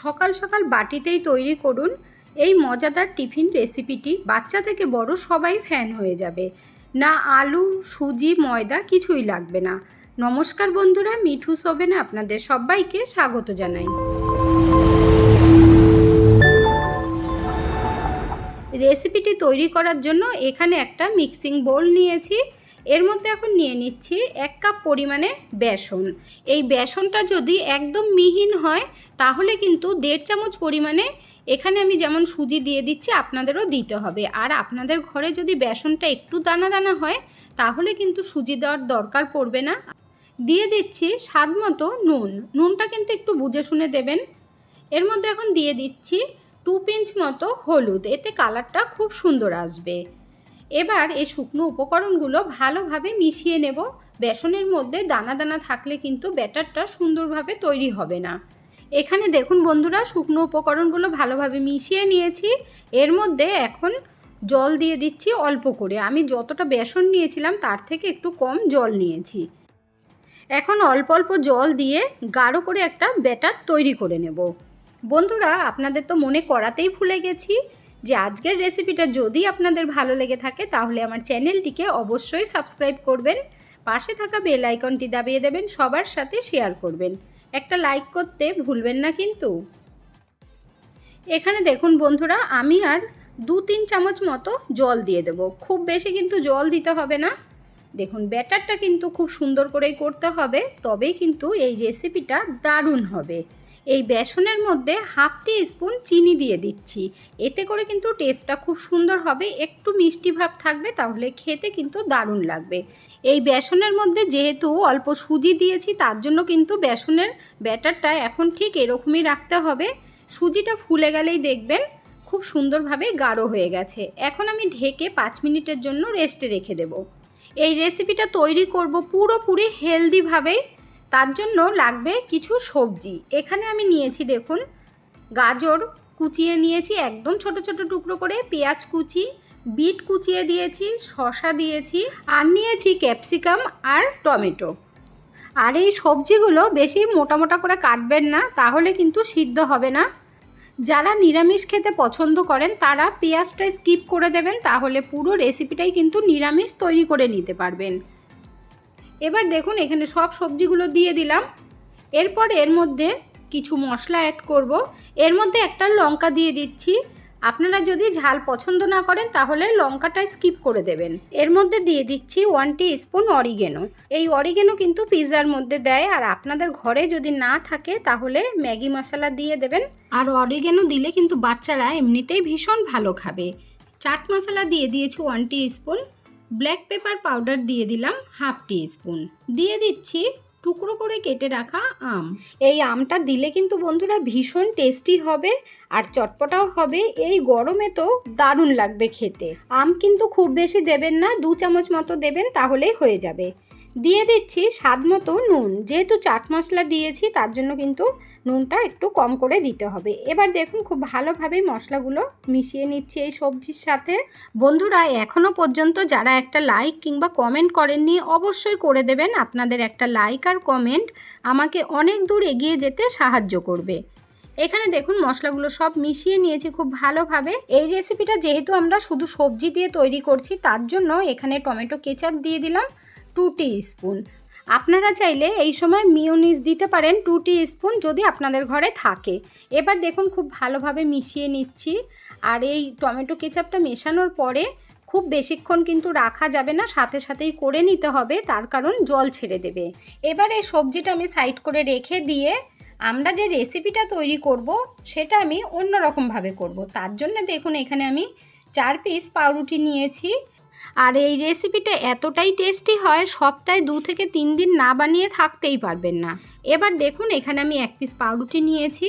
সকাল সকাল বাটিতেই তৈরি করুন এই মজাদার টিফিন রেসিপিটি। বাচ্চা থেকে বড় সবাই ফ্যান হয়ে যাবে। না আলু, সুজি, ময়দা কিছুই লাগবে না। নমস্কার বন্ধুরা, মিঠু সোভেনে আপনাদের সবাইকে স্বাগত জানাই। রেসিপিটি তৈরি করার জন্য এখানে একটা মিক্সিং বোল নিয়েছি। এর মধ্যে এখন নিয়ে নিচ্ছি এক কাপ পরিমাণে বেসন। এই বেসনটা যদি একদম মিহিন হয়, তাহলে কিন্তু দেড় চামচ পরিমাণে এখানে আমি যেমন সুজি দিয়ে দিচ্ছি, আপনাদেরও দিতে হবে। আর আপনাদের ঘরে যদি বেসনটা একটু দানা দানা হয়, তাহলে কিন্তু সুজি দেওয়ার দরকার পড়বে না। দিয়ে দিচ্ছি স্বাদ মতো নুন। নুনটা কিন্তু একটু বুঝে শুনে দেবেন। এর মধ্যে এখন দিয়ে দিচ্ছি টু পিঞ্চ মতো হলুদ। এতে কালারটা খুব সুন্দর আসবে। এবার এই শুকনো উপকরণগুলো ভালোভাবে মিশিয়ে নেব। বেসনের মধ্যে দানা দানা থাকলে কিন্তু ব্যাটারটা সুন্দরভাবে তৈরি হবে না। এখানে দেখুন বন্ধুরা, শুকনো উপকরণগুলো ভালোভাবে মিশিয়ে নিয়েছি। এর মধ্যে এখন জল দিয়ে দিচ্ছি অল্প করে। আমি যতটা বেসন নিয়েছিলাম, তার থেকে একটু কম জল নিয়েছি। এখন অল্প অল্প জল দিয়ে গাঢ় করে একটা ব্যাটার তৈরি করে নেব। বন্ধুরা, আপনাদের তো মনে করাতেই ভুলে গেছি। যে আজকের রেসিপিটা যদি আপনাদের ভালো লেগে থাকে, তাহলে আমার চ্যানেলটিকে অবশ্যই সাবস্ক্রাইব করবেন। পাশে থাকা বেল আইকনটি দাবিয়ে দেবেন, সবার সাথে শেয়ার করবেন। একটা লাইক করতে ভুলবেন না কিন্তু। এখানে দেখুন বন্ধুরা, আমি আর দু তিন চামচ মতো জল দিয়ে দেব। খুব বেশি কিন্তু জল দিতে হবে না। দেখুন ব্যাটারটা কিন্তু খুব সুন্দর করেই করতে হবে, তবেই কিন্তু এই রেসিপিটা দারুণ হবে। এই বেসনের মধ্যে হাফ টি স্পুন চিনি দিয়ে দিচ্ছি। এতে করে কিন্তু টেস্টটা খুব সুন্দর হবে, একটু মিষ্টি ভাব থাকবে, তাহলে খেতে কিন্তু দারুণ লাগবে। এই বেসনের মধ্যে যেহেতু অল্প সুজি দিয়েছি, তার জন্য কিন্তু বেসনের ব্যাটারটা এখন ঠিক এরকমই রাখতে হবে। সুজিটা ফুলে গেলেই দেখবেন খুব সুন্দরভাবে গাঢ় হয়ে গেছে। এখন আমি ঢেকে পাঁচ মিনিটের জন্য রেস্টে রেখে দেব। এই রেসিপিটা তৈরি করব পুরোপুরি হেলদিভাবেই তার জন্য লাগবে কিছু সবজি। এখানে আমি নিয়েছি দেখুন, গাজর কুচিয়ে নিয়েছি, একদম ছোট ছোট টুকরো করে, পেঁয়াজ কুচি, বিট কুচিয়ে দিয়েছি শশা দিয়েছি, আর নিয়েছি ক্যাপসিকাম আর টমেটো। আর এই সবজিগুলো বেশি মোটা মোটা করে কাটবেন না, তাহলে কিন্তু সিদ্ধ হবে না। যারা নিরামিষ খেতে পছন্দ করেন, তারা পেঁয়াজটা স্কিপ করে দেবেন, তাহলে পুরো রেসিপিটাই কিন্তু নিরামিষ তৈরি করে নিতে পারবেন। এবার দেখুন এখানে সব সবজিগুলো দিয়ে দিলাম। এরপর এর মধ্যে কিছু মশলা অ্যাড করব। এর মধ্যে একটা লঙ্কা দিয়ে দিচ্ছি। আপনারা যদি ঝাল পছন্দ না করেন, তাহলে লঙ্কাটা স্কিপ করে দেবেন। এর মধ্যে দিয়ে দিচ্ছি ওয়ান টি স্পুন অরিগেনো এই অরিগেনো কিন্তু পিৎজার মধ্যে দেয়, আর আপনাদের ঘরে যদি না থাকে, তাহলে ম্যাগি মশলা দিয়ে দেবেন। আর অরিগেনো দিলে কিন্তু বাচ্চারা এমনিতেই ভীষণ ভালো খাবে। চাট মশলা দিয়ে দিয়েছি one teaspoon black pepper powder দিয়ে দিলাম হাফ টি স্পুন দিয়ে দিচ্ছি টুকরো করে কেটে রাখা আম। এই আমটা দিলে কিন্তু বন্ধুরা ভীষণ টেস্টি হবে আর চটপটাও হবে। এই গরমে তো দারুণ লাগবে খেতে। আম কিন্তু খুব বেশি দেবেন না, দু চামচ মতো দেবেন তাহলেই হয়ে যাবে। দিয়ে দিচ্ছি স্বাদ মতো নুন। যেহেতু চাট মশলা দিয়েছি, তার জন্য কিন্তু নুনটা একটু কম করে দিতে হবে। এবার দেখুন খুব ভালোভাবে মশলাগুলো মিশিয়ে নিচ্ছি এই সবজির সাথে। বন্ধুরা এখনও পর্যন্ত যারা একটা লাইক কিংবা কমেন্ট করেননি, অবশ্যই করে দেবেন। আপনাদের একটা লাইক আর কমেন্ট আমাকে অনেক দূর এগিয়ে যেতে সাহায্য করবে। এখানে দেখুন মশলাগুলো সব মিশিয়ে নিয়েছি খুব ভালোভাবে। এই রেসিপিটা যেহেতু আমরা শুধু সবজি দিয়ে তৈরি করছি, তার জন্য এখানে টমেটো কেচাপ দিয়ে দিলাম। টু স্পুন আপনারা চাইলে এই সময় মিওনিস দিতে পারেন টু স্পুন যদি আপনাদের ঘরে থাকে। এবার দেখুন খুব ভালোভাবে মিশিয়ে নিচ্ছি। আর এই টমেটো কেচাপটা মেশানোর পরে খুব বেশিক্ষণ কিন্তু রাখা যাবে না, সাথে সাথেই করে নিতে হবে, তার কারণ জল ছেড়ে দেবে। এবার এই সবজিটা আমি সাইড করে রেখে দিয়ে আমরা যে রেসিপিটা তৈরি করব, সেটা আমি অন্যরকমভাবে করব। তার জন্য দেখুন এখানে আমি চার পিস পাউরুটি নিয়েছি। আর এই রেসিপিটা এতটাই টেস্টি হয়, সপ্তাহে দু থেকে তিন দিন না বানিয়ে থাকতেই পারবেন না। এবার দেখুন, এখানে আমি এক পিস পাউরুটি নিয়েছি।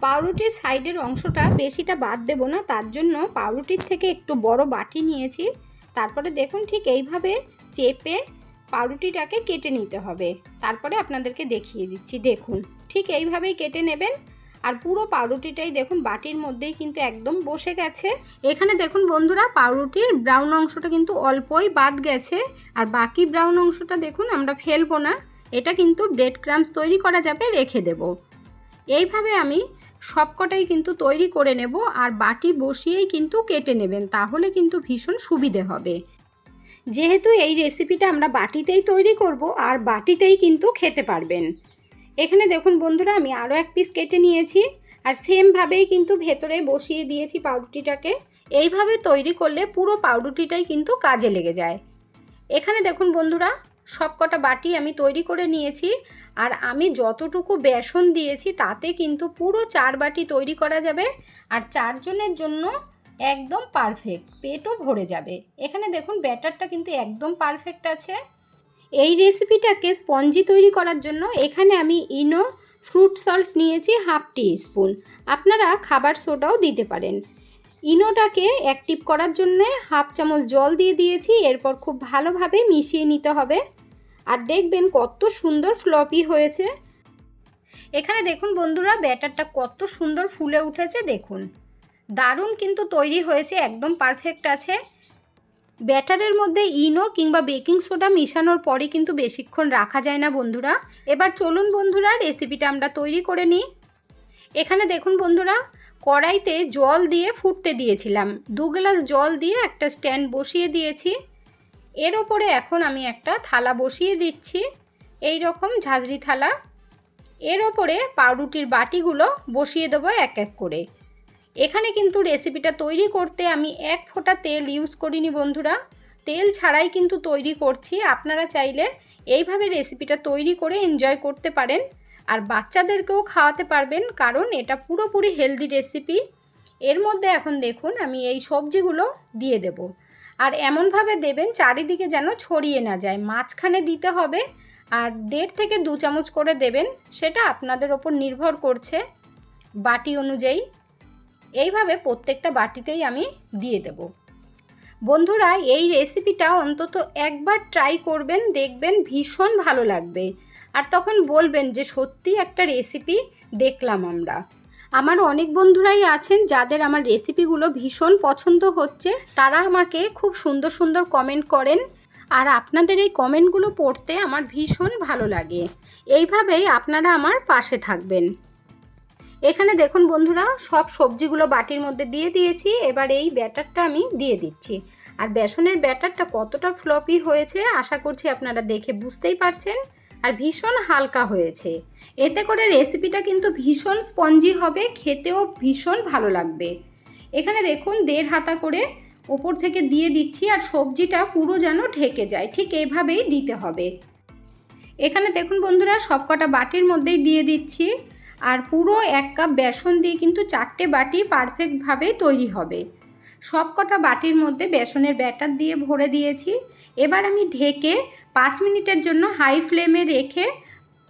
পাউরুটির সাইডের অংশটা বেশিটা বাদ দেবো না, তার জন্য পাউরুটির থেকে একটু বড় বাটি নিয়েছি। তারপরে দেখুন, ঠিক এইভাবে চেপে পাউরুটিটাকে কেটে নিতে হবে। তারপরে আপনাদেরকে দেখিয়ে দিচ্ছি, দেখুন, ঠিক এইভাবেই কেটে নেবেন। আর পুরো পাউরুটিটাই দেখুন বাটির মধ্যেই কিন্তু একদম বসে গেছে। এখানে দেখুন বন্ধুরা, পাউরুটির ব্রাউন অংশটা কিন্তু অল্পই বাদ গেছে, আর বাকি ব্রাউন অংশটা দেখুন আমরা ফেলব না। এটা কিন্তু ব্রেড ক্রামস তৈরি করা যাবে, রেখে দেব। এইভাবে আমি সবকটাই কিন্তু তৈরি করে নেব, আর বাটি বসিয়েই কিন্তু কেটে নেবেন, তাহলে কিন্তু ভীষণ সুবিধে হবে। যেহেতু এই রেসিপিটা আমরা বাটিতেই তৈরি করব, আর বাটিতেই কিন্তু খেতে পারবেন। এখানে দেখুন বন্ধুরা, আমি আরও এক পিস কেটে নিয়েছি। আর সেমভাবেই কিন্তু ভেতরে বসিয়ে দিয়েছি পাউরুটিটাকে। এইভাবে তৈরি করলে পুরো পাউরুটিটাই কিন্তু কাজে লেগে যায়। এখানে দেখুন বন্ধুরা, সবকটা বাটি আমি তৈরি করে নিয়েছি। আর আমি যতটুকু বেসন দিয়েছি, তাতে কিন্তু পুরো চার বাটি তৈরি করা যাবে। আর চারজনের জন্য একদম পারফেক্ট পেটও ভরে যাবে। এখানে দেখুন ব্যাটারটা কিন্তু একদম পারফেক্ট আছে। এই রেসিপিটাকে স্পঞ্জি তৈরি করার জন্য এখানে আমি ইনো ফ্রুট সল্ট নিয়েছি হাফ টি স্পুন আপনারা খাবার সোডাও দিতে পারেন। ইনোটাকে অ্যাক্টিভ করার জন্য হাফ চামচ জল দিয়ে দিয়েছি, এরপর খুব ভালোভাবে মিশিয়ে নিতে হবে। আর দেখবেন কত সুন্দর ফ্লপি হয়েছে। এখানে দেখুন বন্ধুরা, ব্যাটারটা কত সুন্দর ফুলে উঠেছে, দেখুন। দারুণ কিন্তু তৈরি হয়েছে, একদম পারফেক্ট আছে। ব্যাটারের মধ্যে ইনো কিংবা বেকিং সোডা মেশানোর পরে কিন্তু বেশিক্ষণ রাখা যায় না বন্ধুরা। এবার চলুন বন্ধুরা রেসিপিটা আমরা তৈরি করে নিই। এখানে দেখুন বন্ধুরা, কড়াইতে জল দিয়ে ফুটতে দিয়েছিলাম। দু গ্লাস জল দিয়ে একটা স্ট্যান্ড বসিয়ে দিয়েছি। এর ওপরে এখন আমি একটা থালা বসিয়ে দিচ্ছি। এই রকম ঝাঁঝরি থালা। এর ওপরে পাউরুটির বাটিগুলো বসিয়ে দেবো এক এক করে। এখানে কিন্তু রেসিপিটা তৈরি করতে আমি এক ফোঁটা তেল ইউজ করিনি বন্ধুরা। তেল ছাড়াই কিন্তু তৈরি করছি। আপনারা চাইলে এইভাবে রেসিপিটা তৈরি করে এনজয় করতে পারেন। আর বাচ্চাদেরকেও খাওয়াতে পারবেন, কারণ এটা পুরোপুরি হেলদি রেসিপি এর মধ্যে এখন দেখুন, আমি এই সবজিগুলো দিয়ে দেব। আর এমনভাবে দেবেন, চারিদিকে যেন ছড়িয়ে না যায়। মাঝখানে দিতে হবে, আর দেড় থেকে দু চামচ করে দেবেন। সেটা আপনাদের ওপর নির্ভর করছে বাটি অনুযায়ী। এইভাবে প্রত্যেকটা বাটিতেই আমি দিয়ে দেব। বন্ধুরা, এই রেসিপিটা অন্তত একবার ট্রাই করবেন, দেখবেন ভীষণ ভালো লাগবে। আর তখন বলবেন যে সত্যি একটা রেসিপি দেখলাম আমরা। আমার অনেক বন্ধুরাই আছেন যাদের আমার রেসিপিগুলো ভীষণ পছন্দ হচ্ছে। তারা আমাকে খুব সুন্দর সুন্দর কমেন্ট করেন। আর আপনাদের এই কমেন্টগুলো পড়তে আমার ভীষণ ভালো লাগে। এইভাবেই আপনারা আমার পাশে থাকবেন। এখানে দেখুন বন্ধুরা, সব সবজিগুলো বাটির মধ্যে দিয়ে দিয়েছি। এবার এই ব্যাটারটা আমি দিয়ে দিচ্ছি। আর বেসনের ব্যাটারটা কতটা ফ্লপি হয়েছে, আশা করছি আপনারা দেখে বুঝতেই পারছেন। আর ভীষণ হালকা হয়েছে। এতে করে রেসিপিটা কিন্তু ভীষণ স্পঞ্জি হবে, খেতেও ভীষণ ভালো লাগবে। এখানে দেখুন, দেড় হাতা করে ওপর থেকে দিয়ে দিচ্ছি আর সবজিটা পুরো যেন ঢেকে যায়, ঠিক এইভাবেই দিতে হবে। এখানে দেখুন বন্ধুরা, সবকটা বাটির মধ্যেই দিয়ে দিচ্ছি। আর পুরো এক কাপ বেসন দিয়ে কিন্তু চারটে বাটি পারফেক্টভাবে তৈরি হবে। সবকটা বাটির মধ্যে বেসনের ব্যাটার দিয়ে ভরে দিয়েছি। এবার আমি ঢেকে পাঁচ মিনিটের জন্য হাই ফ্লেমে রেখে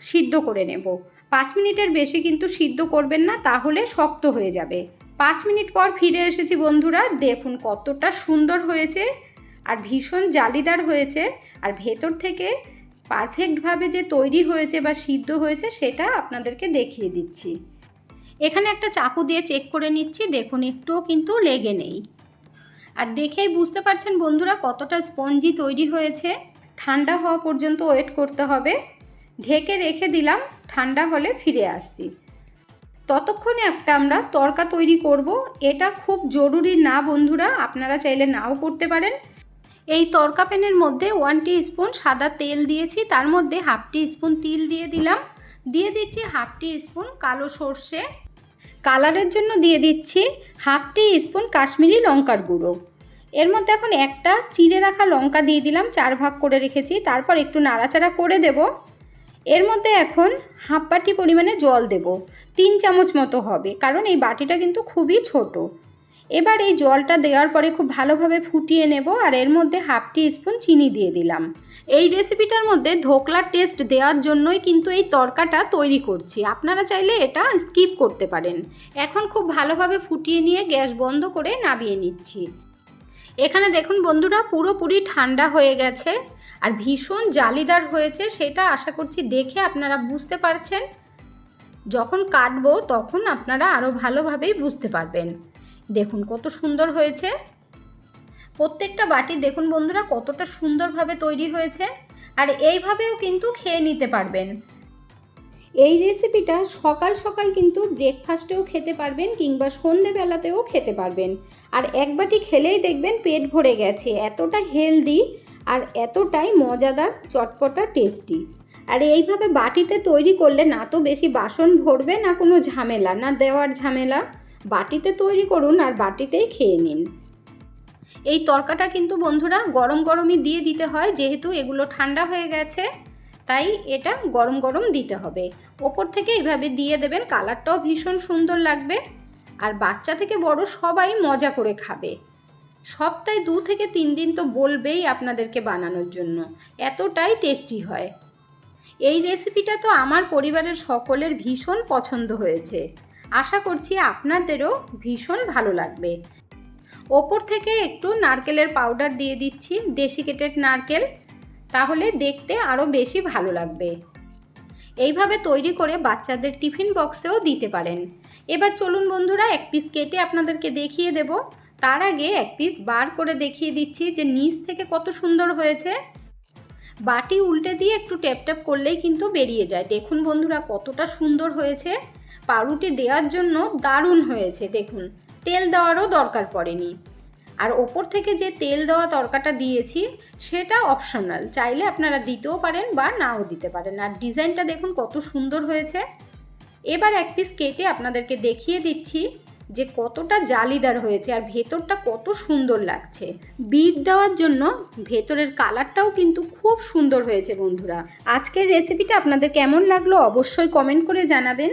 সিদ্ধ করে নেব। পাঁচ মিনিটের বেশি কিন্তু সিদ্ধ করবেন না, তাহলে শক্ত হয়ে যাবে। পাঁচ মিনিট পর ফিরে এসেছি বন্ধুরা, দেখুন কতটা সুন্দর হয়েছে আর ভীষণ জালিদার হয়েছে। আর ভেতর থেকে পারফেক্টভাবে যে তৈরি হয়েছে বা সিদ্ধ হয়েছে সেটা আপনাদেরকে দেখিয়ে দিচ্ছি। এখানে একটা চাকু দিয়ে চেক করে নিচ্ছি, দেখুন একটুও কিন্তু লেগে নেই। আর দেখেই বুঝতে পারছেন বন্ধুরা কতটা স্পঞ্জি তৈরি হয়েছে। ঠান্ডা হওয়া পর্যন্ত ওয়েট করতে হবে। ঢেকে রেখে দিলাম, ঠান্ডা হলে ফিরে আসছি। ততক্ষণে একটা আমরা তরকা তৈরি করব। এটা খুব জরুরি না বন্ধুরা, আপনারা চাইলে নাও করতে পারেন। এই তরকা প্যানের মধ্যে ওয়ান টি স্পুন সাদা তেল দিয়েছি, তার মধ্যে হাফ টি স্পুন তিল দিয়ে দিলাম। দিয়ে দিচ্ছি হাফ টি স্পুন কালো সর্ষে। কালারের জন্য দিয়ে দিচ্ছি হাফ টি স্পুন কাশ্মীরি লঙ্কার গুঁড়ো। এর মধ্যে এখন একটা চিড়ে রাখা লঙ্কা দিয়ে দিলাম, চার ভাগ করে রেখেছি, তারপর একটু নাড়াচাড়া করে দেব। এর মধ্যে এখন হাফ বাটি পরিমাণে জল দেব, তিন চামচ মতো হবে, কারণ এই বাটিটা কিন্তু খুবই ছোট। এবার এই জলটা দেওয়ার পরে খুব ভালোভাবে ফুটিয়ে নেব আর এর মধ্যে হাফ টি স্পুন চিনি দিয়ে দিলাম। এই রেসিপিটার মধ্যে ধোকলার টেস্ট দেওয়ার জন্যই কিন্তু এই তরকাটা তৈরি করছি। আপনারা চাইলে এটা স্কিপ করতে পারেন। এখন খুব ভালোভাবে ফুটিয়ে নিয়ে গ্যাস বন্ধ করে নামিয়ে নিচ্ছি। এখানে দেখুন বন্ধুরা, পুরোপুরি ঠান্ডা হয়ে গেছে আর ভীষণ জালিদার হয়েছে সেটা আশা করছি দেখে আপনারা বুঝতে পারছেন। যখন কাটবো তখন আপনারা আরও ভালোভাবেই বুঝতে পারবেন। দেখুন কত সুন্দর হয়েছে। প্রত্যেকটা বাটি দেখুন বন্ধুরা কতটা সুন্দরভাবে তৈরি হয়েছে। আর এইভাবেও কিন্তু খেয়ে নিতে পারবেন। এই রেসিপিটা সকাল সকাল কিন্তু ব্রেকফাস্টেও খেতে পারবেন কিংবা সন্ধেবেলাতেও খেতে পারবেন। আর এক বাটি খেলেই দেখবেন পেট ভরে গেছে, এতটা হেলদি আর এতটাই মজাদার, চটপটা টেস্টি আর এইভাবে বাটিতে তৈরি করলে না তো বেশি বাসন ভরবে, না কোনো ঝামেলা, না দেওয়ার ঝামেলা। বাটিতে তৈরি করুন আর বাটিতেই খেয়ে নিন। এই তরকাটা কিন্তু বন্ধুরা গরম গরমই দিয়ে দিতে হয়, যেহেতু এগুলো ঠান্ডা হয়ে গেছে, তাই এটা গরম গরম দিতে হবে। ওপর থেকে এইভাবে দিয়ে দেবেন, কালারটাও ভীষণ সুন্দর লাগবে। আর বাচ্চা থেকে বড় সবাই মজা করে খাবে। সপ্তাহে দু থেকে তিন দিন তো বলবেই আপনাদেরকে বানানোর জন্য, এতটাই টেস্টি হয়। এই রেসিপিটা তো আমার পরিবারের সকলের ভীষণ পছন্দ হয়েছে। আশা করছি আপনাদেরও ভীষণ ভালো লাগবে। ওপর থেকে একটু নারকেলের পাউডার দিয়ে দিচ্ছি কেটের নারকেল, তাহলে দেখতে আরও বেশি ভালো লাগবে। এইভাবে তৈরি করে বাচ্চাদের টিফিন বক্সেও দিতে পারেন। এবার চলুন বন্ধুরা, এক পিস কেটে আপনাদেরকে দেখিয়ে দেব। তার আগে এক পিস বার করে দেখিয়ে দিচ্ছি যে নিচ থেকে কত সুন্দর হয়েছে। বাটি উল্টে দিয়ে একটু ট্যাপ ট্যাপ করলেই কিন্তু বেরিয়ে যায়। দেখুন বন্ধুরা, কতটা সুন্দর হয়েছে। পাউরুটি দেওয়ার জন্য দারুণ হয়েছে, দেখুন। তেল দেওয়ারও দরকার পড়েনি। আর ওপর থেকে যে তেল দেওয়া তরকাটা দিয়েছি, সেটা অপশনাল চাইলে আপনারা দিতেও পারেন বা নাও দিতে পারেন। আর ডিজাইনটা দেখুন কত সুন্দর হয়েছে। এবার এক পিস কেটে আপনাদেরকে দেখিয়ে দিচ্ছি যে কতটা জালিদার হয়েছে আর ভেতরটা কত সুন্দর লাগছে। বিট দেওয়ার জন্য ভেতরের কালারটাও কিন্তু খুব সুন্দর হয়েছে বন্ধুরা। আজকের রেসিপিটা আপনাদের কেমন লাগল অবশ্যই কমেন্ট করে জানাবেন।